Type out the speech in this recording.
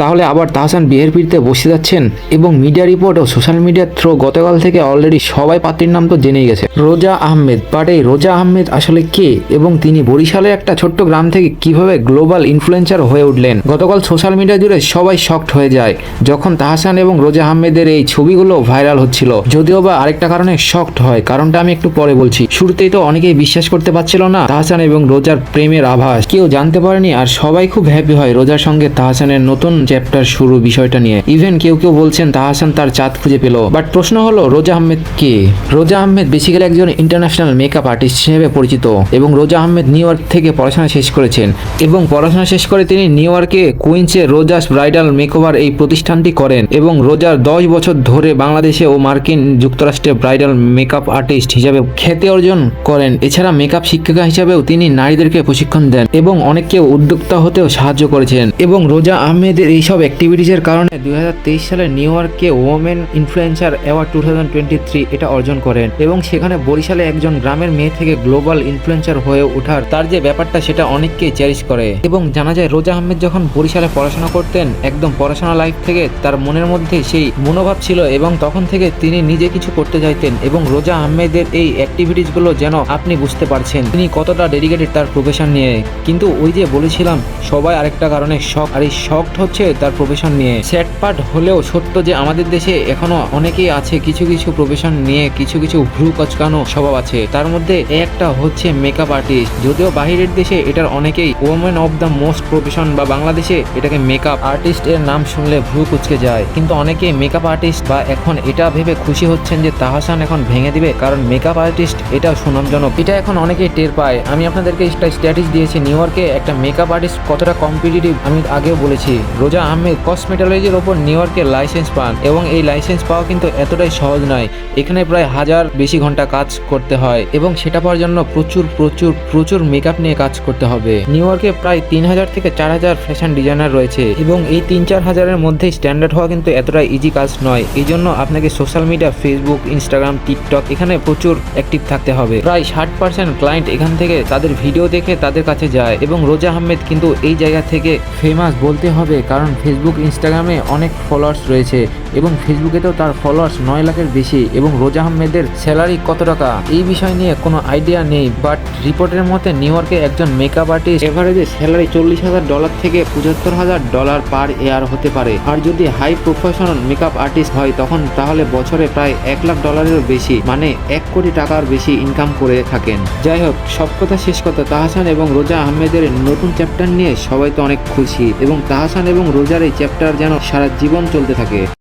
তাহলে আবার তাহসান বিয়ের পিড়িতে বসে যাচ্ছেন এবং মিডিয়া রিপোর্ট ও সোশ্যাল মিডিয়ার থ্রো গতকাল থেকে অলরেডি সবাই পাত্রীর নাম তো জেনেই গেছে। রোজা আহমেদ বাট এই রোজা আহমেদ আসলে কে এবং তিনি বরিশালের একটা ছোট্ট গ্রাম থেকে কীভাবে গ্লোবাল ইনফ্লুয়েন্সার হয়ে উঠলেন? গতকাল সোশ্যাল মিডিয়া জুড়ে সবাই শকড হয়ে যায় যখন তাহসান এবং রোজা আহমেদের এই ছবিগুলো ভাইরাল হচ্ছিল। যদিও বা আরেকটা কারণে শকড হয়, কারণটা আমি একটু পরে বলছি। শুরুতেই তো অনেকেই বিশ্বাস করতে পারছিল না তাহসান এবং রোজার প্রেমের আভাস। কেউ জানতে পারেনি আর সবাই খুব হ্যাপি হয় রোজার সঙ্গে তাহসানের নতুন চ্যাপ্টার শুরু বিষয়টা নিয়ে। ইভেন কেউ কেউ বলছেন তাহসান তার চাঁদ খুঁজে পেল। বাট প্রশ্ন হলো, রোজা আহমেদ কে? রোজা আহমেদ বেসিক্যালি একজন ইন্টারন্যাশনাল মেকআপ আর্টিস্ট হিসেবে পরিচিত এবং রোজা আহমেদ নিউ ইয়র্ক থেকে পড়াশোনা শেষ করেছেন। এবং পড়াশোনা শেষ করে তিনি নিউ ইয়র্কে কুইন্সে রোজাস ব্রাইডাল মেকওভার এই প্রতিষ্ঠানটি করেন এবং রোজার দশ বছর ধরে বাংলাদেশে ও মার্কিন যুক্তরাষ্ট্রে ব্রাইডাল মেকআপ আর্টিস্ট হিসাবে খ্যাতি অর্জন করেন। এছাড়া মেকআপ শিক্ষিকা হিসাবেও তিনি নারীদেরকে প্রশিক্ষণ দেন এবং অনেককে উদ্যোক্তা হতেও সাহায্য করেছেন। এবং রোজা আহমেদের এইসব অ্যাক্টিভিটিসের কারণে দুই হাজার তেইশ সালে নিউ ইয়র্কে ওমেন ইনফ্লুয়েন্সার অ্যাওয়ার্ড টু এটা অর্জন করেন এবং সেখানে বরিশালে একজন গ্রামের মেয়ে থেকে গ্লোবাল ইনফ্লুয়েন্সার হয়ে ওঠার তার যে ব্যাপারটা সেটা অনেককেই চ্যারিশ করে এবং জানা যায় রোজা আহমেদ যখন বরিশালে পড়াশোনা করতেন, একদম পড়াশোনা লাইফ থেকে তার মনের মধ্যে সেই মনোভাব ছিল এবং তখন থেকে তিনি নিজে কিছু করতে চাইতেন এবং রোজা আহমেদের এই অ্যাক্টিভিটিসগুলো যেন আপনি বুঝতে পারছেন। তিনি কতটা ডেডিকেটেড তার প্রফেশন নিয়ে। কিন্তু ওই যে বলেছিলাম, সবাই আরেকটা কারণে শখ আর এই শখটা হচ্ছে তার প্রফেশন নিয়ে। স্যাড পার্ট হলেও সত্য যে আমাদের দেশে এখনও অনেকেই আছে, কিছু কিছু প্রফেশন নিয়ে কিছু কিছু ভ্রু কচকানো স্বভাব আছে। তার মধ্যে একটা হচ্ছে মেকআপ আর্টিস্ট যদিও বাহিরের দেশে এটার অনেকেই women of the most profession বা বাংলাদেশে এটাকে মেকআপ আর্টিস্ট এর নাম শুনলে ভ্রু কুচকে যায়। কিন্তু অনেকেই মেকআপ আর্টিস্ট বা এখন এটা ভেবে খুশি হচ্ছেন যে তাহাসান এখন ভেঙে দিবে, কারণ মেকআপ আর্টিস্ট এটা সুনামজনক। এটা এখন অনেকেই টের পায়। আমি আপনাদেরকে একটা স্ট্যাটিস দিয়েছি, নিউ ইয়র্কে একটা মেকআপ আর্টিস্ট কতটা কম্পিটিটিভ আমি আগেও বলেছি। রোজা আহমেদ কসমেটোলজির ওপর নিউ ইয়র্কে লাইসেন্স পান এবং এই লাইসেন্স পাওয়া কিন্তু এতটাই সহজ নয়। এখানে প্রায় হাজার বেশি ঘণ্টা কাজ করতে হয় এবং সেটা পাওয়ার জন্য প্রচুর প্রচুর প্রচুর মেকআপ নিয়ে কাজ করতে হবে। নিউ ইয়র্কে প্রায় তিন হাজার থেকে চার হাজার ফ্যাশন ডিজাইনার রয়েছে এবং এই তিন চার হাজারের মধ্যেই স্ট্যান্ডার্ড হওয়া কিন্তু এতটা ইজি কাজ নয়। এই জন্য আপনাকে social media Facebook Instagram TikTok এখানে প্রচুর অ্যাক্টিভ থাকতে হবে। প্রায় ষাট পার্সেন্ট ক্লায়েন্ট এখান থেকে তাদের ভিডিও দেখে তাদের কাছে যায় এবং রোজা আহমেদ কিন্তু এই জায়গা থেকে ফেমাস বলতে হবে কারণ ফেসবুক ইনস্টাগ্রামে অনেক ফলোয়ার্স রয়েছে। এবং ফেসবুকেতেও তার ফলোয়ার্স নয় লাখের বেশি এবং রোজা আহমেদের স্যালারি কত টাকা? এই বিষয় নিয়ে কোনো আইডিয়া নেই বাট রিপোর্টের মতে নিউ ইয়র্কে একজন মেকআপ আর্টিস্ট এভারেজে স্যালারি চল্লিশ হাজার ডলার থেকে পঁচাত্তর হাজার ডলার পার এয়ার হতে পারে। আর যদি হাই প্রফেশনাল মেকআপ আর্টিস্ট হয়, তখন তাহলে বছরে প্রায় এক লাখ ডলারেরও বেশি মানে এক কোটি টাকার বেশি ইনকাম করে থাকেন। যাই হোক, সব কথা শেষ কথা তাহাসান এবং রোজা আহমেদের নতুন চ্যাপ্টার নিয়ে সবাই তো অনেক খুশি, এবং তাহাসান এবং রোজার এই চ্যাপ্টার যেন সারা জীবন চলতে থাকে।